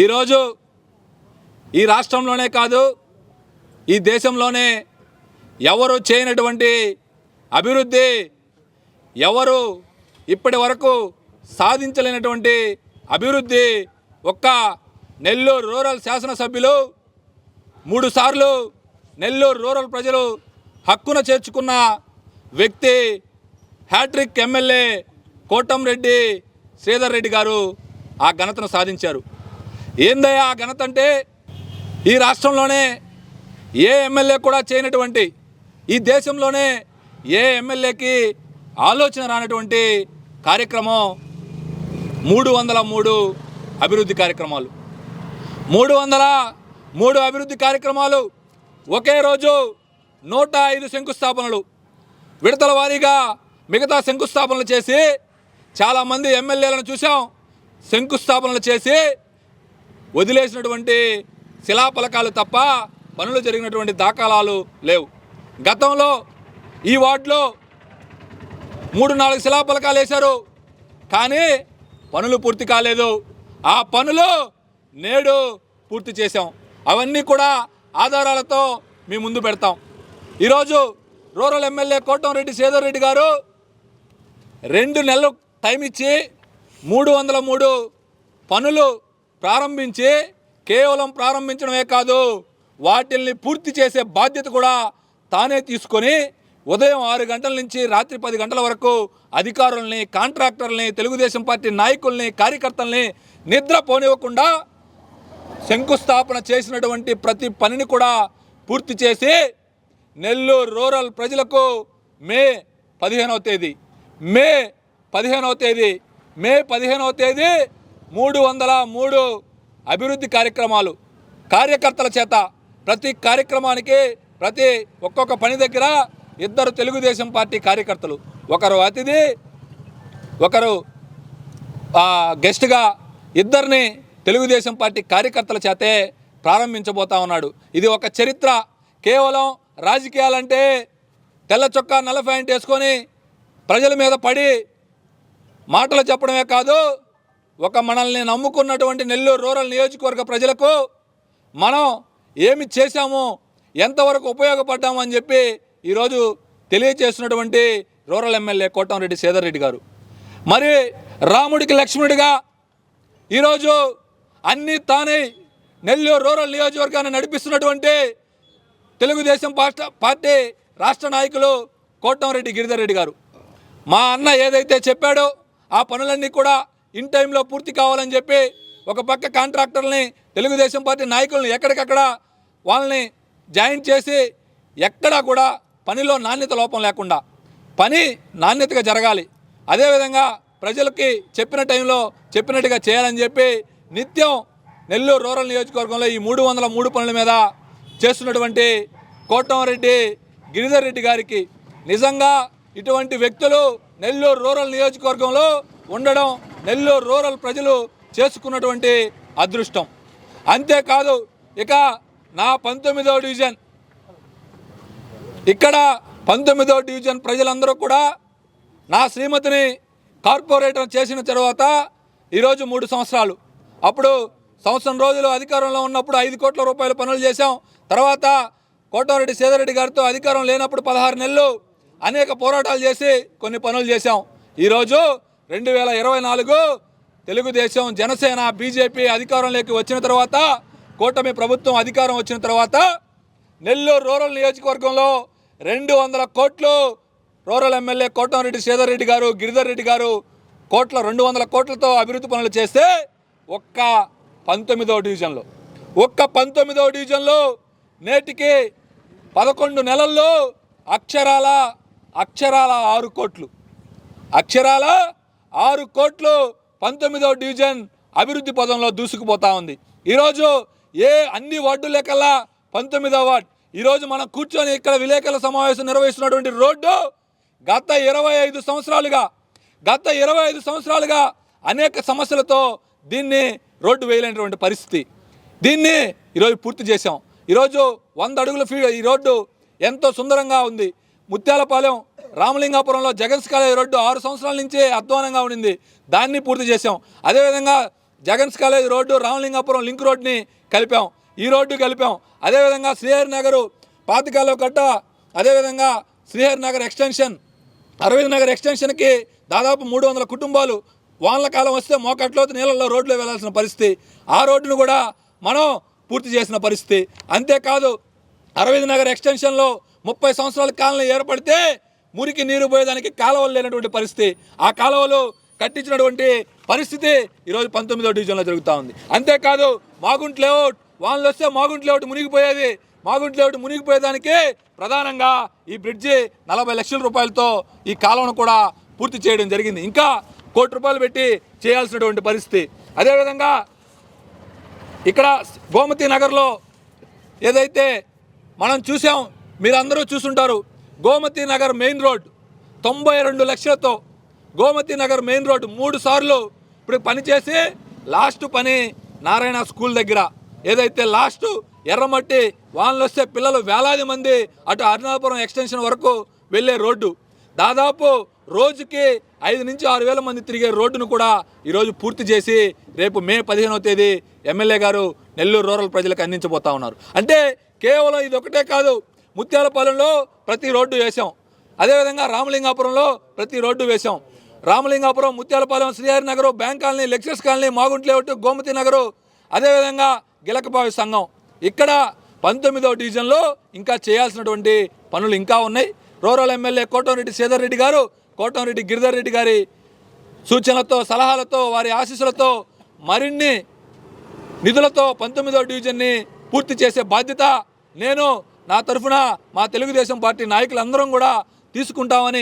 ఈరోజు ఈ రాష్ట్రంలోనే కాదు ఈ దేశంలోనే ఎవరు చేయనటువంటి అభివృద్ధి ఎవరు ఇప్పటి వరకు సాధించలేనటువంటి అభివృద్ధి ఒక్క నెల్లూరు రూరల్ శాసనసభ్యులు మూడు సార్లు నెల్లూరు రూరల్ ప్రజలు హక్కున చేర్చుకున్న వ్యక్తి హ్యాట్రిక్ ఎమ్మెల్యే కోటంరెడ్డి శ్రీధర్ రెడ్డి గారు ఆ ఘనతను సాధించారు. ఏందయ్యా ఆ ఘనత అంటే ఈ రాష్ట్రంలోనే ఏ ఎమ్మెల్యే కూడా చేయనటువంటి ఈ దేశంలోనే ఏ ఎమ్మెల్యేకి ఆలోచన రానటువంటి కార్యక్రమం మూడు వందల మూడు అభివృద్ధి కార్యక్రమాలు. మూడు వందల మూడు అభివృద్ధి కార్యక్రమాలు ఒకే రోజు నూట ఐదు శంకుస్థాపనలు. విడతల వారీగా మిగతా శంకుస్థాపనలు చేసి చాలామంది ఎమ్మెల్యేలను చూసాం శంకుస్థాపనలు చేసి వదిలేసినటువంటి శిలాఫలకాలు తప్ప పనులు జరిగినటువంటి దాఖలాలు లేవు. గతంలో ఈ వార్డులో మూడు నాలుగు శిలాఫలకాలు వేశారు. కానీ పనులు పూర్తి కాలేదు. ఆ పనులు నేడు పూర్తి చేశాం. అవన్నీ కూడా ఆధారాలతో మీ ముందు పెడతాం. ఈరోజు రూరల్ ఎమ్మెల్యే కోటంరెడ్డి సేదర్ రెడ్డి గారు రెండు నెలలు టైం ఇచ్చి మూడు వందల మూడు పనులు ప్రారంభించి కేవలం ప్రారంభించడమే కాదు వాటిల్ని పూర్తి చేసే బాధ్యత కూడా తానే తీసుకొని ఉదయం ఆరు గంటల నుంచి రాత్రి పది గంటల వరకు అధికారుల్ని కాంట్రాక్టర్ని తెలుగుదేశం పార్టీ నాయకుల్ని కార్యకర్తల్ని నిద్ర పోనివ్వకుండా శంకుస్థాపన చేసినటువంటి ప్రతి పనిని కూడా పూర్తి చేసి నెల్లూరు రూరల్ ప్రజలకు మే పదిహేనవ తేదీ మే పదిహేనవ తేదీ మే పదిహేనవ తేదీ మూడు వందల మూడు అభివృద్ధి కార్యక్రమాలు కార్యకర్తల చేత ప్రతి కార్యక్రమానికి ప్రతి ఒక్కొక్క పని దగ్గర ఇద్దరు తెలుగుదేశం పార్టీ కార్యకర్తలు. ఒకరు అతిథి ఒకరు గెస్ట్గా ఇద్దరిని తెలుగుదేశం పార్టీ కార్యకర్తల చేతే ప్రారంభించబోతా ఉన్నాడు. ఇది ఒక చరిత్ర. కేవలం రాజకీయాలంటే తెల్ల చొక్కా నల్ల ప్యాంట్ వేసుకొని ప్రజల మీద పడి మాటలు చెప్పడమే కాదు ఒక మనల్ని నమ్ముకున్నటువంటి నెల్లూరు రూరల్ నియోజకవర్గ ప్రజలకు మనం ఏమి చేశాము ఎంతవరకు ఉపయోగపడ్డాము అని చెప్పి ఈరోజు తెలియచేస్తున్నటువంటి రూరల్ ఎమ్మెల్యే కోటంరెడ్డి సేదర్ రెడ్డి గారు. మరి రాముడికి లక్ష్మణుడిగా ఈరోజు అన్నీ తానే నెల్లూరు రూరల్ నియోజకవర్గాన్ని నడిపిస్తున్నటువంటి తెలుగుదేశం పార్టీ రాష్ట్ర నాయకులు కోటంరెడ్డి గిరిధర్ రెడ్డి గారు. మా అన్న ఏదైతే చెప్పాడో ఆ పనులన్నీ కూడా ఇన్ టైంలో పూర్తి కావాలని చెప్పి ఒక పక్క కాంట్రాక్టర్ని తెలుగుదేశం పార్టీ నాయకులను ఎక్కడికక్కడ వాళ్ళని జాయిన్ చేసి ఎక్కడా కూడా పనిలో నాణ్యత లోపం లేకుండా పని నాణ్యతగా జరగాలి. అదేవిధంగా ప్రజలకి చెప్పిన టైంలో చెప్పినట్టుగా చేయాలని చెప్పి నిత్యం నెల్లూరు రూరల్ నియోజకవర్గంలో ఈ మూడు వందల మూడు పనుల మీద చేస్తున్నటువంటి కోటమరెడ్డి గిరిధర్ రెడ్డి గారికి నిజంగా ఇటువంటి వ్యక్తులు నెల్లూరు రూరల్ నియోజకవర్గంలో ఉండడం నెల్లూరు రూరల్ ప్రజలు చేసుకున్నటువంటి అదృష్టం. అంతేకాదు ఇక నా పంతొమ్మిదవ డివిజన్. ఇక్కడ పంతొమ్మిదవ డివిజన్ ప్రజలందరూ కూడా నా శ్రీమతిని కార్పొరేటర్ చేసిన తర్వాత ఈరోజు మూడు సంవత్సరాలు. అప్పుడు సంవత్సరం రోజులు అధికారంలో ఉన్నప్పుడు ఐదు కోట్ల రూపాయల పనులు చేశాం. తర్వాత కోటారెడ్డి సీదారెడ్డి గారితో అధికారం లేనప్పుడు పదహారు నెలలు అనేక పోరాటాలు చేసి కొన్ని పనులు చేశాం. ఈరోజు రెండు వేల ఇరవై నాలుగు తెలుగుదేశం జనసేన బీజేపీ అధికారంలోకి వచ్చిన తర్వాత కూటమి ప్రభుత్వం అధికారం వచ్చిన తర్వాత నెల్లూరు రూరల్ నియోజకవర్గంలో రెండు వందల కోట్లు రూరల్ ఎమ్మెల్యే కోటంరెడ్డి శ్రీధర్ రెడ్డి గారు గిరిధర్ రెడ్డి గారు కోట్ల రెండు వందల కోట్లతో అభివృద్ధి పనులు చేస్తే ఒక్క పంతొమ్మిదవ డివిజన్లో. ఒక్క పంతొమ్మిదవ డివిజన్లో నేటికి పదకొండు నెలల్లో అక్షరాల అక్షరాల ఆరు కోట్లు. అక్షరాల ఆరు కోట్లు పంతొమ్మిదవ డివిజన్ అభివృద్ధి పదంలో దూసుకుపోతా ఉంది. ఈరోజు ఏ అన్ని వార్డు లెక్కల్లా పంతొమ్మిదవ వార్డ్. ఈరోజు మనం కూర్చొని ఇక్కడ విలేకరుల సమావేశం నిర్వహిస్తున్నటువంటి రోడ్డు గత ఇరవై ఐదు సంవత్సరాలుగా గత ఇరవై ఐదు సంవత్సరాలుగా అనేక సమస్యలతో దీన్ని రోడ్డు వేయలేనటువంటి పరిస్థితి. దీన్ని ఈరోజు పూర్తి చేశాం. ఈరోజు వంద అడుగుల ఫీ ఈ రోడ్డు ఎంతో సుందరంగా ఉంది. ముత్యాలపాలెం రామలింగాపురంలో జగన్స్ కాలేజ్ రోడ్డు ఆరు సంవత్సరాల నుంచే అధ్వానంగా ఉండింది. దాన్ని పూర్తి చేసాం అదేవిధంగా Jagan's college road Ramalingapuram link రోడ్ని కలిపాం. ఈ రోడ్డు కలిపాం. అదేవిధంగా శ్రీహరి నగరు పాతికాలో కట్ట అదేవిధంగా శ్రీహరి నగర్ ఎక్స్టెన్షన్ అరవింద్ నగర్ ఎక్స్టెన్షన్కి దాదాపు మూడు వందల కుటుంబాలు వానల కాలం వస్తే మోకట్లోతు నీళ్ళల్లో రోడ్లో వెళ్ళాల్సిన పరిస్థితి. ఆ రోడ్డును కూడా మనం పూర్తి చేసిన పరిస్థితి. అంతేకాదు అరవింద్ నగర్ ఎక్స్టెన్షన్లో ముప్పై సంవత్సరాల కాలంలో ఏర్పడితే మురికి నీరు పోయేదానికి కాలువలు లేనటువంటి పరిస్థితి. ఆ కాలువలు కట్టించినటువంటి పరిస్థితి ఈరోజు పంతొమ్మిదో డివిజన్లో జరుగుతూ ఉంది. అంతేకాదు మాగుంట్ లేఅవుట్ వాళ్ళు వస్తే మాగుంట్ లేఅవుట్ మునిగిపోయేది. మాగుంట్ లేఅవుట్ మునిగిపోయేదానికి ప్రధానంగా ఈ బ్రిడ్జి నలభై లక్షల రూపాయలతో ఈ కాలువను కూడా పూర్తి చేయడం జరిగింది. ఇంకా కోటి రూపాయలు పెట్టి చేయాల్సినటువంటి పరిస్థితి. అదేవిధంగా ఇక్కడ గోమతి నగర్లో ఏదైతే మనం చూసాం మీరందరూ చూసుంటారు. గోమతి నగర్ మెయిన్ రోడ్ తొంభై రెండు లక్షలతో గోమతి నగర్ మెయిన్ రోడ్ మూడు సార్లు ఇప్పుడు పనిచేసి లాస్ట్ పని నారాయణ స్కూల్ దగ్గర. ఏదైతే లాస్ట్ ఎర్రమట్టి వానలు వస్తే పిల్లలు వేలాది మంది అటు అరుణాపురం ఎక్స్టెన్షన్ వరకు వెళ్ళే రోడ్డు. దాదాపు రోజుకి ఐదు నుంచి ఆరు వేల మంది తిరిగే రోడ్డును కూడా ఈరోజు పూర్తి చేసి రేపు మే పదిహేనవ తేదీ ఎమ్మెల్యే గారు నెల్లూరు రూరల్ ప్రజలకు అందించబోతా ఉన్నారు. అంటే కేవలం ఇది ఒకటే కాదు ముత్యాలపాలెంలో ప్రతి రోడ్డు వేశాం. అదేవిధంగా రామలింగాపురంలో ప్రతి రోడ్డు వేశాం. Ramalingapuram Muthyalapalem Srihari Nagar bank colony lectures colony మాగుంట్లేవట్టు Gomathi Nagar అదేవిధంగా గిలకబావి సంఘం. ఇక్కడ పంతొమ్మిదవ డివిజన్లో ఇంకా చేయాల్సినటువంటి పనులు ఇంకా ఉన్నాయి. రూరల్ ఎమ్మెల్యే కోటంరెడ్డి శ్రీధర్ రెడ్డి గారు కోటంరెడ్డి గిరిధర్ రెడ్డి గారి సూచనలతో సలహాలతో వారి ఆశీస్సులతో మరిన్ని నిధులతో పంతొమ్మిదవ డివిజన్ని పూర్తి చేసే బాధ్యత నేను నా తరఫున మా తెలుగుదేశం పార్టీ నాయకులందరం కూడా తీసుకుంటామని